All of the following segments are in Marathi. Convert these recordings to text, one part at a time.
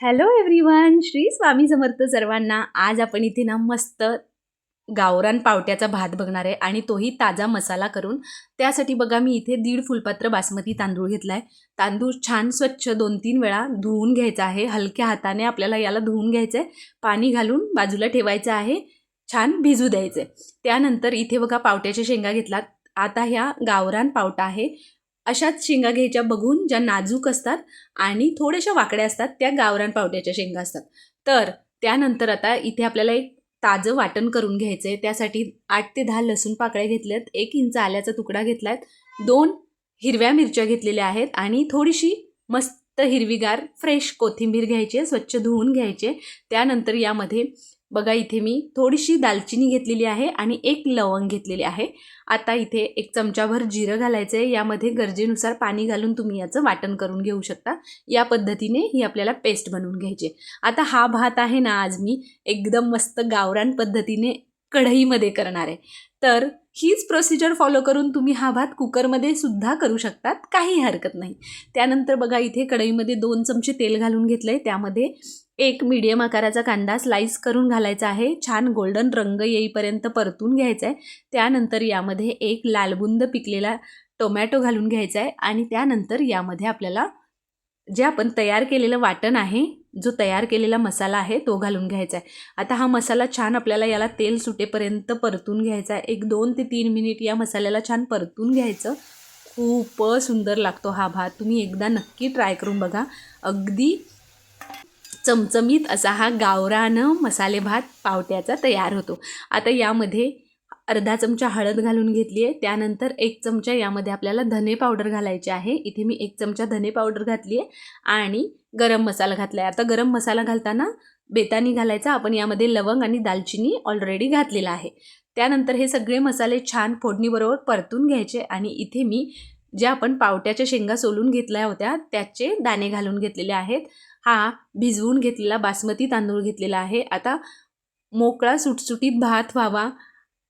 हॅलो एव्हरीवन श्री स्वामी समर्थ सर्वांना आज आपण इथे ना मस्त गावरान पावट्याचा भात बघणार आहे आणि तोही ताजा मसाला करून. त्यासाठी बघा मी इथे दीड फुलपात्र बासमती तांदूळ घेतला आहे तांदूळ छान स्वच्छ दोन तीन वेळा धुवून घ्यायचा आहे. हलक्या हाताने आपल्याला याला धुवून घ्यायचं आहे पाणी घालून बाजूला ठेवायचं आहे. छान भिजू द्यायचं आहे त्यानंतर इथे बघा पावट्याच्या शेंगा घेतलात. आता ह्या गावरान पावटा आहे. अशाच शेंगा घ्यायच्या बघून ज्या नाजूक असतात आणि थोड्याशा वाकड्या असतात त्या गावरान पावट्याच्या शेंगा असतात. तर त्यानंतर आता इथे आपल्याला एक ताजं वाटण करून घ्यायचं आहे त्यासाठी आठ ते दहा लसूण पाकळ्या घेतल्यात एक इंच आल्याचा तुकडा घेतला आहे दोन हिरव्या मिरच्या घेतलेल्या आहेत आणि थोडीशी मस्त हिरवीगार फ्रेश कोथिंबीर घ्यायची स्वच्छ धुवून घ्यायचे त्यानंतर यामध्ये बघा इथे मी थोडीशी दालचिनी घेतलेली आहे आणि एक लवंग घेतलेली आहे. आता इथे एक चमचाभर जिरं घालायचं आहे यामध्ये गरजेनुसार पाणी घालून तुम्ही याचं वाटण करून घेऊ शकता. या पद्धतीने ही आपल्याला पेस्ट बनवून घ्यायची. आता हा भात आहे ना आज मी एकदम मस्त गावरान पद्धतीने कढईमध्ये करणार आहे. तर हीच प्रोसिजर फॉलो करून तुम्ही हा भात कुकरमध्ये सुद्धा करू शकतात. काही हरकत नाही. त्यानंतर बघा इथे कढईमध्ये दोन चमचे तेल घालून घेतलं आहे त्यामध्ये एक मीडियम आकाराचा कांदा स्लाईस करून घालायचा आहे. छान गोल्डन रंग येईपर्यंत परतून घ्यायचा आहे त्यानंतर यामध्ये एक लालबुंद पिकलेला टोमॅटो घालून घ्यायचा आहे आणि त्यानंतर यामध्ये आपल्याला जे आपण तयार केलेलं वाटण आहे जो तयार केलेला मसाला आहे तो घालून घ्यायचा आहे आता हा मसाला छान आपल्याला याला तेल सुटेपर्यंत परतून घ्यायचा आहे एक दोन ते तीन मिनिट या मसाल्याला छान परतून घ्यायचं. खूप सुंदर लागतो हा भात. तुम्ही एकदा नक्की ट्राय करून बघा. अगदी चमचमीत असा हा गावरानं मसाले भात पावट्याचा तयार होतो. आता यामध्ये अर्धा चमचा हळद घालून घेतली आहे. त्यानंतर एक चमचा यामध्ये आपल्याला धने पावडर घालायचे आहे. इथे मी एक चमचा धने पावडर घातली आहे आणि गरम मसाला घातला आहे. आता गरम मसाला घालताना बेतानी घालायचा. आपण यामध्ये लवंग आणि दालचिनी ऑलरेडी घातलेला आहे. त्यानंतर हे सगळे मसाले छान फोडणीबरोबर परतून घ्यायचे आणि इथे मी ज्या आपण पावट्याच्या शेंगा सोलून घेतल्या होत्या त्याचे दाणे घालून घेतलेले आहेत. हा भिजवून घेतलेला बासमती तांदूळ घेतलेला आहे. आता मोकळा सुटसुटीत भात व्हावा.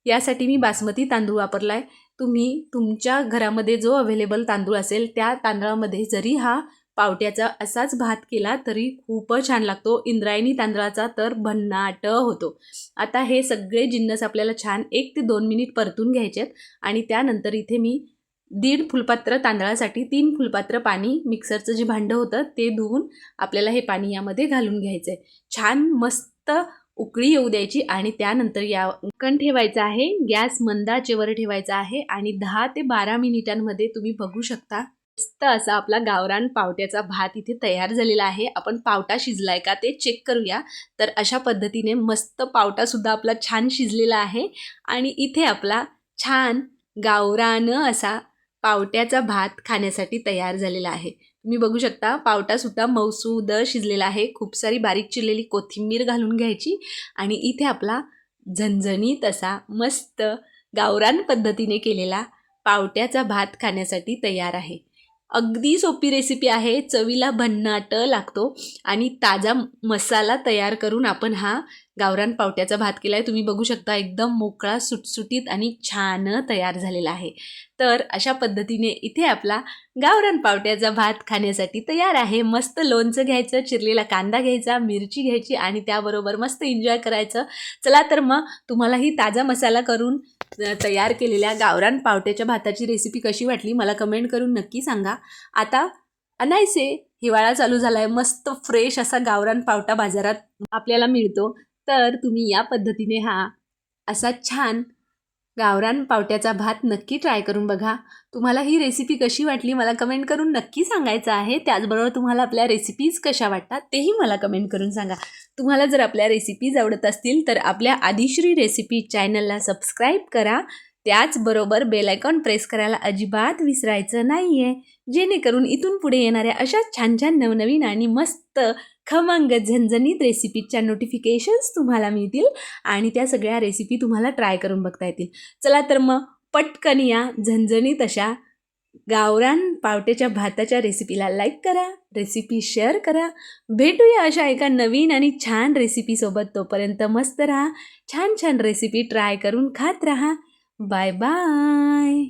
यासाठी मी बासमती तांदूळ वापरला आहे तुम्ही तुमच्या घरामध्ये जो अवेलेबल तांदूळ असेल त्या तांदळामध्ये जरी हा पावट्याचा असाच भात केला तरी खूपच छान लागतो. इंद्रायणी तांदळाचा तर भन्नाट होतो. आता हे सगळे जिन्नस आपल्याला छान एक ते दोन मिनिट परतून घ्यायचे आहेत आणि त्यानंतर इथे मी दीड फुलपात्र तांदळासाठी तीन फुलपात्र पाणी मिक्सरचं जे भांडं होतं ते धुवून आपल्याला हे पाणी यामध्ये घालून घ्यायचं आहे छान मस्त उकळी येऊ द्यायची आणि त्यानंतर या कण ठेवायचं आहे. गॅस मंदाचेवर ठेवायचा आहे आणि दहा ते बारा मिनिटांमध्ये तुम्ही बघू शकता. मस्त असा आपला गावरान पावट्याचा भात इथे तयार झालेला आहे. आपण पावटा शिजलाय का ते चेक करूया. तर अशा पद्धतीने मस्त पावटासुद्धा आपला छान शिजलेला आहे. आणि इथे आपला छान गावरान असा पावट्याचा भात खाण्यासाठी तयार झालेला आहे. तुम्ही बघू शकता पावटासुद्धा मौसूद शिजलेला आहे. खूप सारी बारीक चिरलेली कोथिंबीर घालून घ्यायची आणि इथे आपला झणझणीत असा मस्त गावरान पद्धतीने केलेला पावट्याचा भात खाण्यासाठी तयार आहे. अगदी सोपी रेसिपी आहे. चवीला भन्नाट लागतो आणि ताजा मसाला तयार करून आपण हा गावरान पावट्याचा भात केला आहे तुम्ही बघू शकता एकदम मोकळा सुटसुटीत आणि छान तयार झालेला आहे. तर अशा पद्धतीने इथे आपला गावरान पावट्याचा भात खाण्यासाठी तयार आहे. मस्त लोणचं घ्यायचं चिरलेला कांदा घ्यायचा मिरची घ्यायची आणि त्याबरोबर मस्त एन्जॉय करायचं. चला तर मग तुम्हालाही ताजा मसाला करून तयार केलेल्या गावरान पावट्याच्या भाताची रेसिपी कशी वाटली मला कमेंट करून नक्की सांगा. आता अनायसे हिवाळा चालू झाला आहे मस्त फ्रेश असा गावरान पावटा बाजारात आपल्याला मिळतो. तर तुम्ही या पद्धतीने हा असा छान गावरान पावट्याचा भात नक्की ट्राय करून बघा. तुम्हाला ही रेसिपी कशी वाटली मला कमेंट करून नक्की सांगायचं आहे. त्याचबरोबर तुम्हाला आपल्या रेसिपीज कशा वाटतात तेही मला कमेंट करून सांगा. तुम्हाला जर आपल्या रेसिपीज आवडत असतील तर आपल्या आदिश्री रेसिपी चॅनलला सबस्क्राईब करा. त्याचबरोबर बेलायकॉन प्रेस करायला अजिबात विसरायचं नाही आहे जेणेकरून इथून पुढे येणाऱ्या अशा छान छान नवनवीन आणि मस्त खमंग झणझणीत रेसिपीच्या नोटिफिकेशन्स तुम्हाला मिळतील आणि त्या सगळ्या रेसिपी तुम्हाला ट्राय करून बघता येतील. चला तर मग पटकन या झणझणीत अशा गावरान पावट्याच्या भाताच्या रेसिपीला लाईक करा रेसिपी शेअर करा. भेटूया अशा एका नवीन आणि छान रेसिपीसोबत तोपर्यंत मस्त राहा छान छान रेसिपी ट्राय करून खात राहा. Bye bye